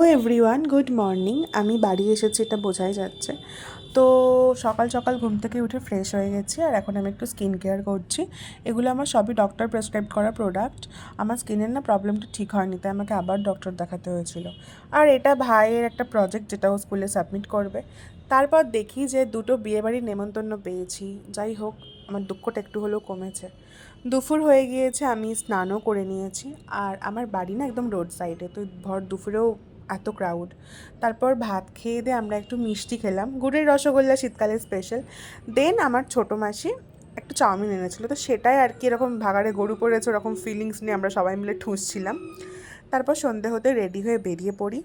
ও everyone good morning আমি বাড়ি এসেছি, এটা বোঝাই যাচ্ছে। তো সকাল সকাল ঘুম থেকে উঠে ফ্রেশ হয়ে গেছি আর এখন আমি একটু স্কিন কেয়ার করছি। এগুলো আমার সবই ডক্টর প্রেসক্রাইব করা প্রোডাক্ট আমার স্কিনের না প্রবলেমটা ঠিক হয়নি, তাই আমাকে আবার ডক্টর দেখাতে হয়েছিল। আর এটা ভাইয়ের একটা প্রজেক্ট যেটা ও স্কুলে সাবমিট করবে। তারপর দেখি যে দুটো বিয়েবাড়ির নেমন্তন্ন পেয়েছি। যাই হোক, আমার দুঃখটা একটু হলেও কমেছে। দুপুর হয়ে গিয়েছে, আমি স্নানও করে নিয়েছি। আর আমার বাড়ি না একদম রোড সাইডে তো ভর দুপুরেও এত ক্রাউড তারপর ভাত খেয়ে দিয়ে আমরা একটু মিষ্টি খেলাম। গুড়ের রসগোল্লা শীতকালের স্পেশাল দেন আমার ছোটো মাসি একটু চাউমিন এনেছিলো। তো সেটাই আর কি এরকম ভাগাড়ে গরু পড়েছে, ওরকম ফিলিংস নিয়ে আমরা সবাই মিলে ঠুসছিলাম। তারপর সন্ধে হতে রেডি হয়ে বেরিয়ে পড়ি।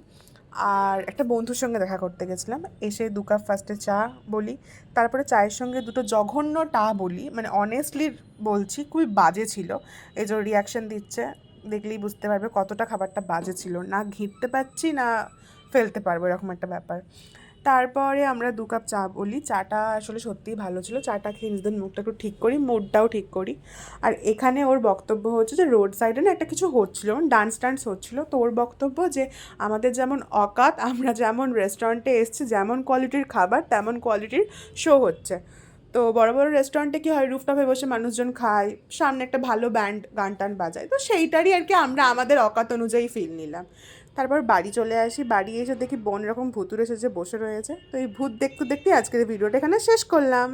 আর একটা বন্ধুর সঙ্গে দেখা করতে গেছিলাম। এসে দু কাপ ফার্স্টে চা বলি। তারপরে চায়ের সঙ্গে দুটো জঘন্য টা বলি। মানে অনেস্টলি বলছি খুবই বাজে ছিল। এই যে রিয়াকশান দিচ্ছে। দেখলেই বুঝতে পারবে কতটা খাবারটা বাজে ছিল। না ঘিরতে পারছি, না ফেলতে পারব, এরকম একটা ব্যাপার। তারপরে আমরা দু কাপ চা বলি। চাটা আসলে সত্যিই ভালো ছিল। চাটা খেয়ে নিজেদের মুখটা একটু ঠিক করি, মুডটাও ঠিক করি। আর এখানে ওর বক্তব্য হচ্ছে যে, রোড সাইডে না একটা কিছু হচ্ছিল ডান্স টান্স হচ্ছিল। তো ওর বক্তব্য যে, আমাদের যেমন অকাত, আমরা যেমন রেস্টুরেন্টে এসছি, যেমন কোয়ালিটির খাবার, তেমন কোয়ালিটির শো হচ্ছে। তো বড় বড় রেস্টুরেন্টে কি হয় রুফটপে বসে মানুষজন খায়, সামনে একটা ভালো ব্যান্ড গান টান বাজায়। তো সেইটারই আর কি আমরা আমাদের অকাত অনুযায়ী ফিল নিলাম। তারপর বাড়ি চলে আসি, বাড়ি এসে দেখি বোন এরকম ভুতুরে এসেছে, বসে রয়েছে। তো এই ভূত দেখতে দেখতে আজকের ভিডিওটা এখানে শেষ করলাম।